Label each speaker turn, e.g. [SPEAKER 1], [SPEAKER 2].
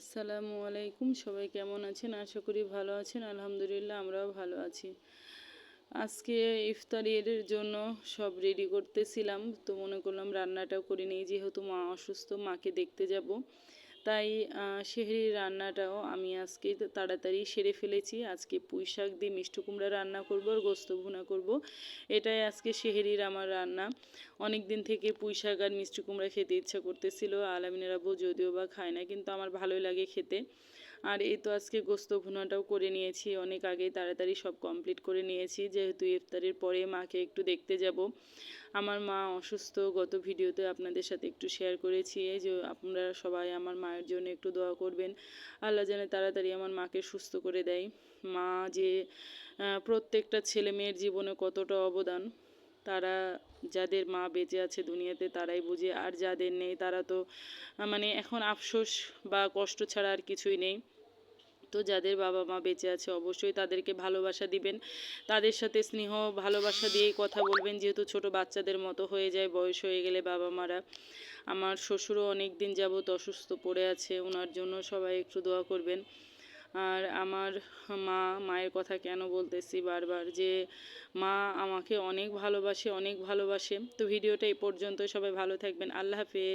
[SPEAKER 1] আসসালামু আলাইকুম। সবাই কেমন আছেন? আশা করি ভালো আছেন। আলহামদুলিল্লাহ, আমরাও ভালো আছি। আজকে ইফতারের জন্য সব রেডি করতেছিলাম। তো মনে করলাম রান্নাটাও করে নিই। যেহেতু মা অসুস্থ, মাকে দেখতে যাব। তাই শেহরির রান্নাটাও আমি আজকে তাড়াতাড়ি সেরে ফেলেছি। আজকে পুঁই শাক দিয়ে মিষ্টি কুমড়া রান্না করব আর গোস্ত ভুনা করব। এটাই আজকে শেহরির আমার রান্না। অনেক দিন থেকে পুঁই শাক আর মিষ্টি কুমড়া খেতে ইচ্ছা করতেছিল আলামিনের আবু যদিও বা খায় না, কিন্তু আমার ভালোই লাগে খেতে। আর এই তো আজকে গোস্ত ভুনাটাও করে নিয়েছি। অনেক আগেই তাড়াতাড়ি সব কমপ্লিট করে নিয়েছি। যেহেতু ইফতারের পরে মাকে একটু দেখতে যাব। আমার মা অসুস্থ, গত ভিডিওতে আপনাদের সাথে একটু শেয়ার করেছি যে আপনারা সবাই আমার মায়ের জন্য একটু দোয়া করবেন। আল্লাহ জানে তাড়াতাড়ি আমার মাকে সুস্থ করে দেয়। মা যে প্রত্যেকটা ছেলে মেয়ের জীবনে কতটা অবদান, তারা যাদের মা বেঁচে আছে দুনিয়াতে তারাই বুঝে, আর যাদের নেই তারা তো মানে এখন আফসোস বা কষ্ট ছাড়া আর কিছুই নেই। তো যাদের বাবা মা বেঁচে আছে, অবশ্যই তাদেরকে ভালোবাসা দিবেন। তাদের সাথে স্নেহ, ভালোবাসা দিয়েই কথা বলবেন। যেহেতু ছোট বাচ্চাদের মতো হয়ে যায়, বয়স হয়ে গেলে বাবা মারা আমার শ্বশুরও অনেক দিন যাবত অসুস্থ পড়ে আছে ওনার জন্য সবাই একটু দোয়া করবেন। আর আমার মা, মায়ের কথা কেন বলতেছি বারবার যে, মা আমাকে অনেক ভালোবাসে অনেক ভালোবাসে। তো ভিডিওটা এই পর্যন্ত সবাই ভালো থাকবেন। আল্লাহ হাফেজ।